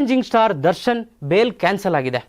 Challenging star Darshan bail cancel ಆಗಿದೆ.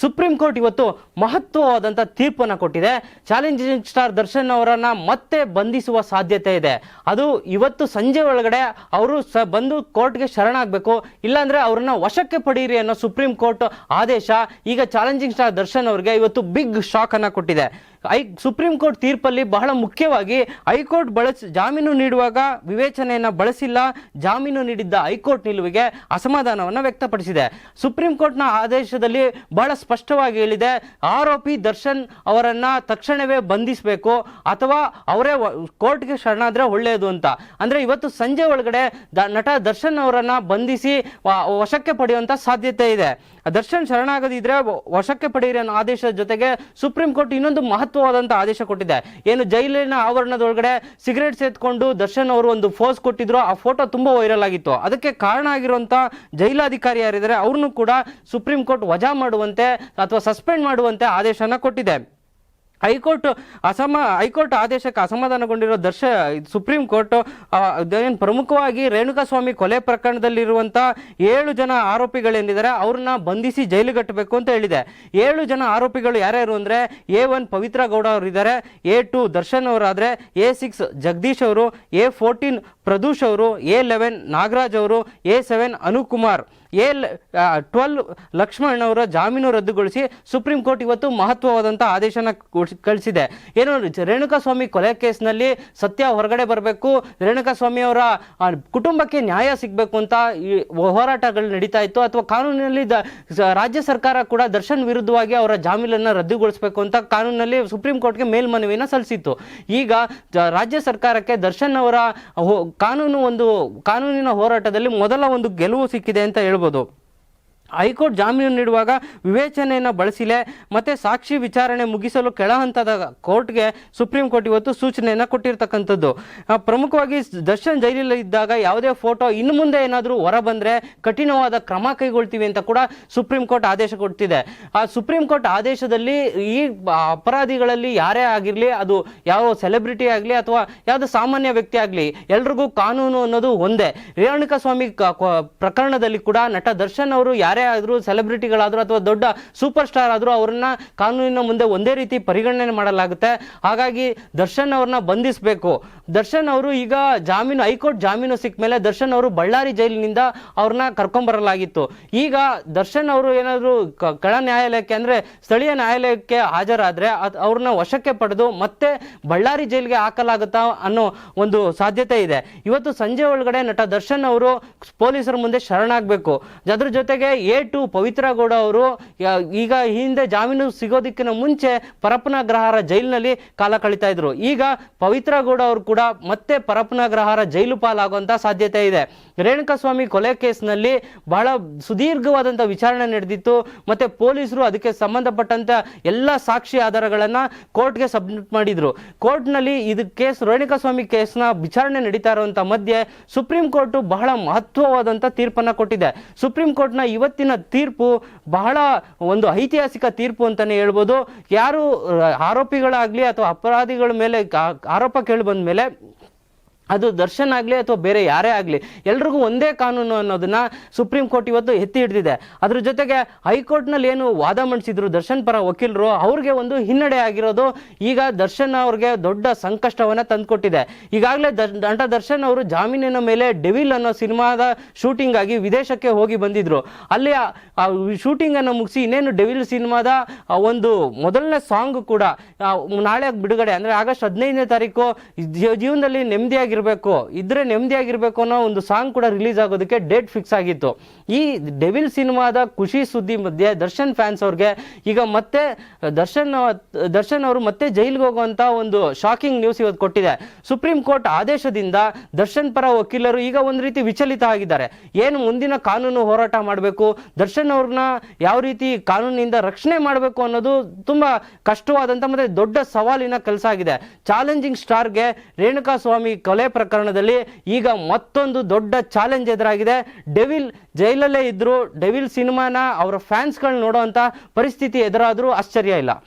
Supreme court ಇವತ್ತು ಮಹತ್ವವಾದಂಥ ತೀರ್ಪನ್ನು ಕೊಟ್ಟಿದೆ. ಚಾಲೆಂಜಿಂಗ್ ಸ್ಟಾರ್ ದರ್ಶನ್ ಅವರನ್ನ ಮತ್ತೆ ಬಂಧಿಸುವ ಸಾಧ್ಯತೆ ಇದೆ. ಅದು ಇವತ್ತು ಸಂಜೆ ಒಳಗಡೆ ಅವರು ಸ ಬಂದು ಕೋರ್ಟ್ಗೆ ಶರಣಾಗಬೇಕು. ಇಲ್ಲಾಂದರೆ ಅವರನ್ನು ವಶಕ್ಕೆ ಪಡೀರಿ ಅನ್ನೋ ಸುಪ್ರೀಂ ಕೋರ್ಟ್ ಆದೇಶ ಈಗ ಚಾಲೆಂಜಿಂಗ್ ಸ್ಟಾರ್ ದರ್ಶನ್ ಅವರಿಗೆ ಇವತ್ತು ಬಿಗ್ ಶಾಕ್ ಅನ್ನ ಕೊಟ್ಟಿದೆ. ಐ, ಸುಪ್ರೀಂ ಕೋರ್ಟ್ ತೀರ್ಪಲ್ಲಿ ಬಹಳ ಮುಖ್ಯವಾಗಿ ಹೈಕೋರ್ಟ್ ಬಳಸಿ, ಜಾಮೀನು ನೀಡುವಾಗ ವಿವೇಚನೆಯನ್ನು ಬಳಸಿಲ್ಲ, ಜಾಮೀನು ನೀಡಿದ್ದ ಹೈಕೋರ್ಟ್ ನಿಲುವಿಗೆ ಅಸಮಾಧಾನವನ್ನು ವ್ಯಕ್ತಪಡಿಸಿದೆ. ಸುಪ್ರೀಂ ಕೋರ್ಟ್ನ ಆದೇಶದಲ್ಲಿ ಬಹಳ ಸ್ಪಷ್ಟವಾಗಿ ಹೇಳಿದೆ, ಆರೋಪಿ ದರ್ಶನ್ ಅವರನ್ನು ತಕ್ಷಣವೇ ಬಂಧಿಸಬೇಕು, ಅಥವಾ ಅವರೇ ಕೋರ್ಟ್ಗೆ ಶರಣಾದರೆ ಒಳ್ಳೆಯದು ಅಂತ. ಅಂದರೆ ಇವತ್ತು ಸಂಜೆ ಒಳಗಡೆ ದ- ನಟ ದರ್ಶನ್ ಅವರನ್ನು ಬಂಧಿಸಿ ವಶಕ್ಕೆ ಪಡೆಯುವಂಥ ಸಾಧ್ಯತೆ ಇದೆ. ದರ್ಶನ್ ಶರಣಾಗದಿದ್ರೆ ವಶಕ್ಕೆ ಪಡೆಯಿರಿ ಅನ್ನೋ ಆದೇಶದ ಜೊತೆಗೆ ಸುಪ್ರೀಂ ಕೋರ್ಟ್ ಇನ್ನೊಂದು ಮಹತ್ವವಾದಂತ ಆದೇಶ ಕೊಟ್ಟಿದೆ. ಏನು ಜೈಲಿನ ಆವರಣದೊಳಗಡೆ ಸಿಗರೇಟ್ ಸೇತ್ಕೊಂಡು ದರ್ಶನ್ ಅವರು ಒಂದು ಫೋಸ್ ಕೊಟ್ಟಿದ್ರು. ಆ ಫೋಟೋ ತುಂಬಾ ವೈರಲ್ ಆಗಿತ್ತು. ಅದಕ್ಕೆ ಕಾರಣ ಆಗಿರುವಂತ ಜೈಲಾಧಿಕಾರಿ ಯಾರಿದ್ದಾರೆ, ಅವ್ರನ್ನು ಕೂಡ ಸುಪ್ರೀಂ ಕೋರ್ಟ್ ವಜಾ ಮಾಡುವಂತೆ ಅಥವಾ ಸಸ್ಪೆಂಡ್ ಮಾಡುವಂತೆ ಆದೇಶನ ಕೊಟ್ಟಿದೆ. ಹೈಕೋರ್ಟ್, ಅಸಮ, ಹೈಕೋರ್ಟ್ ಆದೇಶಕ್ಕೆ ಅಸಮಾಧಾನಗೊಂಡಿರೋ ದರ್ಶ, ಸುಪ್ರೀಂ ಕೋರ್ಟ್ ಪ್ರಮುಖವಾಗಿ ರೇಣುಕಾಸ್ವಾಮಿ ಕೊಲೆ ಪ್ರಕರಣದಲ್ಲಿರುವಂಥ ಏಳು ಜನ ಆರೋಪಿಗಳೇನಿದ್ದಾರೆ ಅವ್ರನ್ನ ಬಂಧಿಸಿ ಜೈಲಿಗಟ್ಟಬೇಕು ಅಂತ ಹೇಳಿದೆ. ಏಳು ಜನ ಆರೋಪಿಗಳು ಯಾರ್ಯಾರು ಅಂದರೆ, ಎ ಒನ್ ಪವಿತ್ರ ಗೌಡ ಅವರು ಇದ್ದಾರೆ ಎ ಟು ದರ್ಶನ್ ಅವರಾದರೆ, ಎ ಸಿಕ್ಸ್ ಜಗದೀಶ್ ಅವರು, ಎ ಫೋರ್ಟೀನ್ ಪ್ರದೂಷ್ ಅವರು, ಎ ಲೆವೆನ್ ನಾಗರಾಜ್ ಅವರು, A seven Anukumar. A twelve Lakshman ಅವರ ಜಾಮೀನು ರದ್ದುಗೊಳಿಸಿ ಸುಪ್ರೀಂ ಕೋರ್ಟ್ ಇವತ್ತು ಮಹತ್ವವಾದಂಥ ಆದೇಶನ ಕಳಿಸಿದೆ. ಏನು, ರೇಣುಕಾಸ್ವಾಮಿ ಕೊಲೆ ಕೇಸ್ನಲ್ಲಿ ಸತ್ಯ ಹೊರಗಡೆ ಬರಬೇಕು ರೇಣುಕಾಸ್ವಾಮಿ ಅವರ ಕುಟುಂಬಕ್ಕೆ ನ್ಯಾಯ ಸಿಗಬೇಕು ಅಂತ ಈ ಹೋರಾಟಗಳು ನಡೀತಾ ಇತ್ತು, ಅಥವಾ ಕಾನೂನಿನಲ್ಲಿ ರಾಜ್ಯ ಸರ್ಕಾರ ಕೂಡ ದರ್ಶನ್ ವಿರುದ್ಧವಾಗಿ ಅವರ ಜಾಮೀನನ್ನು ರದ್ದುಗೊಳಿಸಬೇಕು ಅಂತ ಕಾನೂನಿನಲ್ಲಿ ಸುಪ್ರೀಂ ಕೋರ್ಟ್ಗೆ ಮೇಲ್ಮನವಿಯನ್ನು ಸಲ್ಲಿಸಿತ್ತು. ಈಗ ರಾಜ್ಯ ಸರ್ಕಾರಕ್ಕೆ ದರ್ಶನ್ ಅವರ ಕಾನೂನು ಒಂದು, ಕಾನೂನಿನ ಹೋರಾಟದಲ್ಲಿ ಮೊದಲ ಒಂದು ಗೆಲುವು ಸಿಕ್ಕಿದೆ ಅಂತ ಹೇಳ್ಬೋದು. るほど。ಹೈಕೋರ್ಟ್ ಜಾಮೀನು ನೀಡುವಾಗ ವಿವೇಚನೆಯನ್ನು ಬಳಸಿಲೆ, ಮತ್ತೆ ಸಾಕ್ಷಿ ವಿಚಾರಣೆ ಮುಗಿಸಲು ಕೆಳ ಹಂತದ ಕೋರ್ಟ್ಗೆ ಸುಪ್ರೀಂ ಕೋರ್ಟ್ ಇವತ್ತು ಸೂಚನೆಯನ್ನು ಕೊಟ್ಟಿರ್ತಕ್ಕಂಥದ್ದು. ಪ್ರಮುಖವಾಗಿ ದರ್ಶನ್ ಜೈಲಲ್ಲಿ ಇದ್ದಾಗ ಯಾವುದೇ ಫೋಟೋ ಇನ್ನು ಮುಂದೆ ಏನಾದರೂ ಹೊರ ಬಂದರೆ ಕಠಿಣವಾದ ಕ್ರಮ ಕೈಗೊಳ್ತೀವಿ ಅಂತ ಕೂಡ ಸುಪ್ರೀಂ ಕೋರ್ಟ್ ಆದೇಶ ಕೊಡ್ತಿದೆ. ಆ, ಸುಪ್ರೀಂ ಕೋರ್ಟ್ ಆದೇಶದಲ್ಲಿ ಈ ಅಪರಾಧಿಗಳಲ್ಲಿ ಯಾರೇ ಆಗಿರಲಿ, ಅದು ಯಾವ ಸೆಲೆಬ್ರಿಟಿ ಆಗಲಿ ಅಥವಾ ಯಾವುದೋ ಸಾಮಾನ್ಯ ವ್ಯಕ್ತಿ ಆಗಲಿ, ಎಲ್ರಿಗೂ ಕಾನೂನು ಅನ್ನೋದು ಒಂದೇ. ರೇಣುಕಾ ಸ್ವಾಮಿ ಪ್ರಕರಣದಲ್ಲಿ ಕೂಡ ನಟ ದರ್ಶನ್ ಅವರು ಯಾರೇ ಆದರೂ ಸೆಲೆಬ್ರಿಟಿಗಳಾದರೂ ಅಥವಾ ದೊಡ್ಡ ಸೂಪರ್ ಸ್ಟಾರ್ ಆದರೂ ಅವರನ್ನ ಕಾನೂನಿನ ಮುಂದೆ ಒಂದೇ ರೀತಿ ಪರಿಗಣನೆ ಮಾಡಲಾಗುತ್ತೆ. ಹಾಗಾಗಿ ದರ್ಶನ್ ಅವ್ರನ್ನ ಬಂಧಿಸಬೇಕು. ದರ್ಶನ್ ಅವರು ಈಗ ಜಾಮೀನು, ಹೈಕೋರ್ಟ್ ಜಾಮೀನು ಸಿಕ್ಕ ಮೇಲೆ ದರ್ಶನ್ ಅವರು ಬಳ್ಳಾರಿ ಜೈಲಿನಿಂದ ಅವ್ರನ್ನ ಕರ್ಕೊಂಬರಲಾಗಿತ್ತು. ಈಗ ದರ್ಶನ್ ಅವರು ಏನಾದರೂ ಕಳ ನ್ಯಾಯಾಲಯಕ್ಕೆ ಅಂದ್ರೆ ಸ್ಥಳೀಯ ನ್ಯಾಯಾಲಯಕ್ಕೆ ಹಾಜರಾದರೆ ಅವ್ರನ್ನ ವಶಕ್ಕೆ ಪಡೆದು ಮತ್ತೆ ಬಳ್ಳಾರಿ ಜೈಲಿಗೆ ಹಾಕಲಾಗುತ್ತಾ ಅನ್ನೋ ಒಂದು ಸಾಧ್ಯತೆ ಇದೆ. ಇವತ್ತು ಸಂಜೆ ಒಳಗಡೆ ನಟ ದರ್ಶನ್ ಅವರು ಪೊಲೀಸರ ಮುಂದೆ ಶರಣಾಗಬೇಕು. ಅದ್ರ ಜೊತೆಗೆ ಎ ಟು ಪವಿತ್ರ ಗೌಡ ಅವರು ಈಗ ಹಿಂದೆ ಜಾಮೀನು ಸಿಗೋದಕ್ಕಿಂತ ಮುಂಚೆ ಪರಪ್ಪನಗ್ರಹಾರ ಜೈಲಿನಲ್ಲಿ ಕಾಲ ಕಳೀತಾ ಇದ್ರು. ಈಗ ಪವಿತ್ರ ಗೌಡ ಅವರು ಕೂಡ ಮತ್ತೆ ಪರಪ್ಪನಗ್ರಹಾರ ಜೈಲು ಪಾಲಾಗುವಂತಹ ಸಾಧ್ಯತೆ ಇದೆ. ರೇಣುಕಾಸ್ವಾಮಿ ಕೊಲೆ ಕೇಸ್ನಲ್ಲಿ ಬಹಳ ಸುದೀರ್ಘವಾದಂಥ ವಿಚಾರಣೆ ನಡೆದಿತ್ತು. ಮತ್ತೆ ಪೊಲೀಸರು ಅದಕ್ಕೆ ಸಂಬಂಧಪಟ್ಟಂತ ಎಲ್ಲ ಸಾಕ್ಷಿ ಆಧಾರಗಳನ್ನ ಕೋರ್ಟ್ಗೆ ಸಬ್ಮಿಟ್ ಮಾಡಿದ್ರು. ಕೋರ್ಟ್ನಲ್ಲಿ ಇದು ಕೇಸ್, ರೇಣುಕಾಸ್ವಾಮಿ ಕೇಸ್ನ ವಿಚಾರಣೆ ನಡೀತಾ ಇರುವಂತ ಮಧ್ಯೆ ಸುಪ್ರೀಂ ಕೋರ್ಟ್ ಬಹಳ ಮಹತ್ವವಾದಂಥ ತೀರ್ಪನ್ನ ಕೊಟ್ಟಿದೆ. ಸುಪ್ರೀಂ ಕೋರ್ಟ್ನ ಇವತ್ತಿನ ತೀರ್ಪು ಬಹಳ ಒಂದು ಐತಿಹಾಸಿಕ ತೀರ್ಪು ಅಂತಾನೆ ಹೇಳ್ಬೋದು. ಯಾರು ಆರೋಪಿಗಳಾಗಲಿ ಅಥವಾ ಅಪರಾಧಿಗಳ ಮೇಲೆ ಆರೋಪ ಕೇಳಿ ಬಂದ ಮೇಲೆ ಅದು ದರ್ಶನ್ ಆಗಲಿ ಅಥವಾ ಬೇರೆ ಯಾರೇ ಆಗಲಿ, ಎಲ್ರಿಗೂ ಒಂದೇ ಕಾನೂನು ಅನ್ನೋದನ್ನ ಸುಪ್ರೀಂ ಕೋರ್ಟ್ ಇವತ್ತು ಎತ್ತಿ ಹಿಡಿದಿದೆ. ಅದ್ರ ಜೊತೆಗೆ ಹೈಕೋರ್ಟ್ನಲ್ಲಿ ಏನು ವಾದ ಮಂಡಿಸಿದ್ರು ದರ್ಶನ್ ಪರ ವಕೀಲರು, ಅವ್ರಿಗೆ ಒಂದು ಹಿನ್ನಡೆ ಆಗಿರೋದು ಈಗ ದರ್ಶನ್ ಅವ್ರಿಗೆ ದೊಡ್ಡ ಸಂಕಷ್ಟವನ್ನ ತಂದುಕೊಟ್ಟಿದೆ. ಈಗಾಗಲೇ ನಟ ದರ್ಶನ್ ಅವರು ಜಾಮೀನಿನ ಮೇಲೆ ಡೆವಿಲ್ ಅನ್ನೋ ಸಿನಿಮಾದ ಶೂಟಿಂಗ್ ಆಗಿ ವಿದೇಶಕ್ಕೆ ಹೋಗಿ ಬಂದಿದ್ರು. ಅಲ್ಲಿ ಆ- ಆ ಶೂಟಿಂಗ್ ಅನ್ನು ಮುಗಿಸಿ ಇನ್ನೇನು ಡೆವಿಲ್ ಸಿನಿಮಾದ ಒಂದು ಮೊದಲನೇ ಸಾಂಗ್ ಕೂಡ ನಾಳೆ ಬಿಡುಗಡೆ, ಅಂದ್ರೆ ಆಗಸ್ಟ್ ಹದಿನೈದನೇ ತಾರೀಕು ಜೀವನದಲ್ಲಿ ಜೀವನದಲ್ಲಿ ನೆಮ್ಮದಿಯಾಗಿರ್ಬೇಕು ಇದ್ರೆ ನೆಮ್ಮದಿಯಾಗಿರ್ಬೇಕು ಅನ್ನೋ ಒಂದು ಸಾಂಗ್ ಕೂಡ ರಿಲೀಸ್ ಆಗೋದಕ್ಕೆ ಡೇಟ್ ಫಿಕ್ಸ್ ಆಗಿತ್ತು. ಈ ಡೆವಿಲ್ ಸಿನಿಮಾದ ಖುಷಿ ಸುದ್ದಿ ಮಧ್ಯೆ ದರ್ಶನ್ ಫ್ಯಾನ್ಸ್ ಅವ್ರಿಗೆ ಈಗ ಮತ್ತೆ ದರ್ಶನ್ ದರ್ಶನ್ ಅವರು ಮತ್ತೆ ಜೈಲಿಗೆ ಹೋಗುವಂತ ಒಂದು ಶಾಕಿಂಗ್ ನ್ಯೂಸ್ ಇವತ್ತು ಕೊಟ್ಟಿದೆ. ಸುಪ್ರೀಂ ಕೋರ್ಟ್ ಆದೇಶದಿಂದ ದರ್ಶನ್ ಪರ ವಕೀಲರು ಈಗ ಒಂದು ರೀತಿ ವಿಚಲಿತ ಆಗಿದ್ದಾರೆ. ಏನು ಮುಂದಿನ ಕಾನೂನು ಹೋರಾಟ ಮಾಡಬೇಕು, ದರ್ಶನ್ ಅವ್ರನ್ನ ಯಾವ ರೀತಿ ಕಾನೂನಿನಿಂದ ರಕ್ಷಣೆ ಮಾಡಬೇಕು ಅನ್ನೋದು ತುಂಬಾ ಕಷ್ಟವಾದಂತ ಮತ್ತೆ ದೊಡ್ಡ ಸವಾಲಿನ ಕೆಲಸ ಆಗಿದೆ. ಚಾಲೆಂಜಿಂಗ್ ಸ್ಟಾರ್ಗೆ ರೇಣುಕಾ ಸ್ವಾಮಿ ಕೊಲೆ ಪ್ರಕರಣದಲ್ಲಿ ಈಗ ಮತ್ತೊಂದು ದೊಡ್ಡ ಚಾಲೆಂಜ್ ಎದುರಾಗಿದೆ. ಡೆವಿಲ್ ಜೈಲಲ್ಲೇ ಇದ್ರು ಡೆವಿಲ್ ಸಿನಿಮಾನ ಅವರ ಫ್ಯಾನ್ಸ್ಗಳು ನೋಡುವಂತ ಪರಿಸ್ಥಿತಿ ಎದುರಾದ್ರೂ ಆಶ್ಚರ್ಯ ಇಲ್ಲ.